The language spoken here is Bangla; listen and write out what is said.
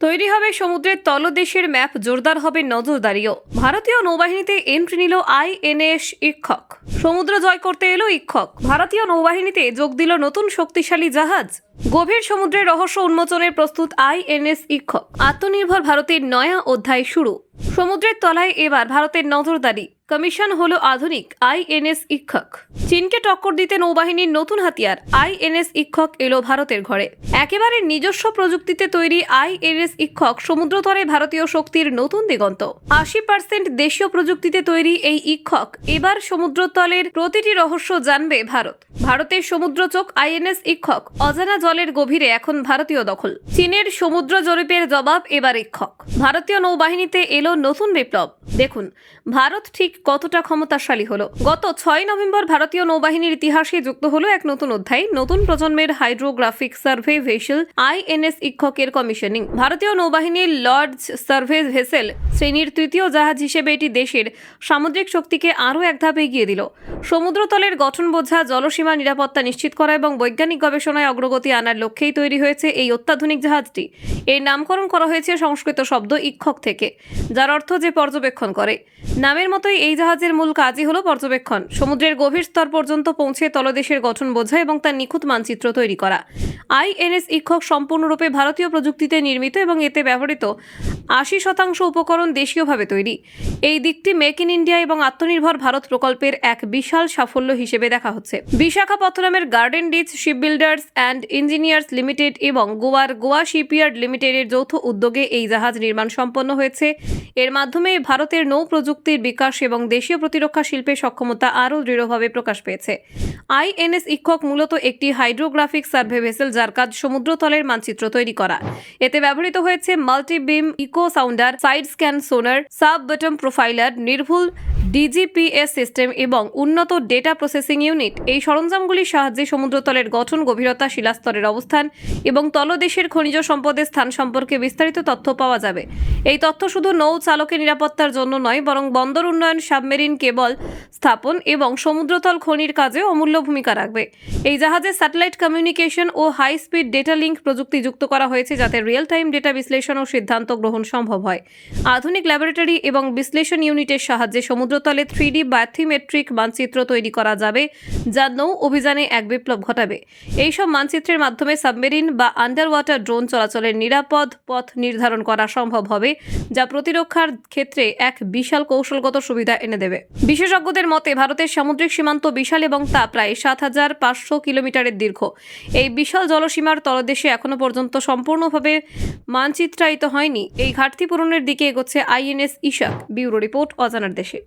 তৈরি হবে সমুদ্রের তলদেশের ম্যাপ, জোরদার হবে নজরদারিও। ভারতীয় নৌবাহিনীতে এন্ট্রি নিল আইএনএস ইক্ষক। সমুদ্র জয় করতে এলো ইক্ষক। ভারতীয় নৌবাহিনীতে যোগ দিল নতুন শক্তিশালী জাহাজ। গভীর সমুদ্রের রহস্য উন্মোচনের প্রস্তুত আইএনএস ইক্ষক আত্মনির্ভর ভারতের নয়া অধ্যায় শুরু। সমুদ্রের তলায় এবার ভারতের নজরদারি। কমিশন হলো আধুনিক আইএনএস ইক্ষক চীনকে টক্কর দিতে নৌবাহিনীর নতুন হাতিয়ার আইএনএস ইক্ষক এলো ভারতের ঘরে। একেবারে নিজস্ব প্রযুক্তিতে তৈরি আইএনএস ইক্ষক সমুদ্রতলে ভারতীয় শক্তির নতুন দিগন্ত। আশি পার্সেন্ট দেশীয় প্রযুক্তিতে তৈরি এই ইক্ষক এবার সমুদ্রতলের প্রতিটি রহস্য জানবে ভারত। ভারতের সমুদ্র চোখ আইএনএস ইক্ষক অজানা জলের গভীরে এখন ভারতীয় দখল। চীনের সমুদ্র জরিপের জবাব এবার ইক্ষক ভারতীয় নৌবাহিনীতে এলো নতুন বিপ্লব। দেখুন, ভারত ঠিক কতটা ক্ষমতাশালী হলো। গত ছয় নভেম্বর ভারতীয় নৌবাহিনীর ইতিহাসে যুক্ত হলো এক নতুন অধ্যায়, নতুন প্রজন্মের হাইড্রোগ্রাফিক সার্ভে ভেসেল, আইএনএস ইক্ষকের কমিশনিং। ভারতীয় নৌবাহিনীর লর্ডস সার্ভে ভেসেল শ্রেণির তৃতীয় জাহাজ হিসেবে এটি দেশের সামুদ্রিক শক্তিকে আরও এক ধাপ এগিয়ে দিল। সমুদ্রতলের গঠন বোঝা জলসীমা নিরাপত্তা নিশ্চিত করা এবং বৈজ্ঞানিক গবেষণায় অগ্রগতি আনার লক্ষ্যেই তৈরি হয়েছে এই অত্যাধুনিক জাহাজটি। এর নামকরণ করা হয়েছে সংস্কৃত শব্দ ইক্ষক থেকে, যার অর্থ যে পর্যবেক্ষণ করে। নামের মতোই এই জাহাজের মূল কাজই হলো পর্যবেক্ষণ। সমুদ্রের গভীর স্তর পর্যন্ত পৌঁছে তলদেশের গঠন বোঝা এবং তার নিখুঁত মানচিত্র তৈরি করা। আইএনএস ইক্ষক সম্পূর্ণরূপে ভারতীয় প্রযুক্তিতে নির্মিত এবং এতে ব্যবহৃত আশি শতাংশ উপকরণ দেশীয়ভাবে তৈরি। এই দিকটি মেক ইন ইন্ডিয়া এবং আত্মনির্ভর ভারত প্রকল্পের এক বিশাল সাফল্য হিসেবে দেখা হচ্ছে। বিশাখাপত্তনমের Garden Reach Ship Builders and Engineers Limited এবং গোয়ার গোয়া শিপইয়ার্ড লিমিটেডের যৌথ উদ্যোগে এই জাহাজ নির্মাণ সম্পন্ন হয়েছে। এর মাধ্যমে ভারতের নৌ প্রযুক্তির বিকাশ এবং দেশীয় প্রতিরক্ষা শিল্পের সক্ষমতা আরও দৃঢ়ভাবে প্রকাশ পেয়েছে। আইএনএস ইক্ষক মূলত একটি হাইড্রোগ্রাফিক সার্ভে ভেসেল যার কাজ সমুদ্রতলের মানচিত্র তৈরি করা। এতে ব্যবহৃত হয়েছে multi beam echo sounder, side scan sonar, sub bottom profiler, নির্ভুল ডিজিপিএস সিস্টেম এবং উন্নত ডেটা প্রসেসিং ইউনিট। এই সরঞ্জামগুলির সাহায্যে সমুদ্রতলের গঠন, গভীরতা শিলাস্তরের অবস্থান এবং তলদেশের খনিজ সম্পদের স্থান সম্পর্কে বিস্তারিত তথ্য পাওয়া যাবে। এই তথ্য শুধু নৌ চালকের নিরাপত্তার জন্য নয়, বরং বন্দর উন্নয়ন, সাবমেরিন, কেবল স্থাপন এবং সমুদ্রতল খনির কাজে অমূল্য ভূমিকা রাখবে। এই জাহাজে স্যাটেলাইট কমিউনিকেশন ও হাই স্পিড ডেটা লিঙ্ক প্রযুক্তি যুক্ত করা হয়েছে, যাতে রিয়েল টাইম ডেটা বিশ্লেষণ ও সিদ্ধান্ত গ্রহণ সম্ভব হয়। আধুনিক ল্যাবরেটরি এবং বিশ্লেষণ ইউনিটের সাহায্যে সমুদ্রতলে থ্রি ডি ব্যাথিমেট্রিক মানচিত্র তৈরি করা যাবে, যা নৌ অভিযানে এক বিপ্লব ঘটাবে। এইসব মানচিত্রের মাধ্যমে সাবমেরিন বা আন্ডার ওয়াটার ড্রোন চলাচলের নিরাপদ পথ নির্ধারণ করা সম্ভব হবে, যা প্রতিরক্ষার ক্ষেত্রে এক বিশাল কৌশলগত সুবিধা এনে দেবে। বিশেষজ্ঞদের মতে, ভারতের সামুদ্রিক সীমান্ত বিশাল এবং তা প্রায় সাত হাজার পাঁচশো কিলোমিটারের দীর্ঘ। এই বিশাল জলসীমার তলদেশে এখনও পর্যন্ত সম্পূর্ণভাবে মানচিত্রায়িত হয়নি। এই ঘাটতি পূরণের দিকে এগোচ্ছে আইএনএস ইশাক, ব্যুরো রিপোর্ট, অজানার দেশে।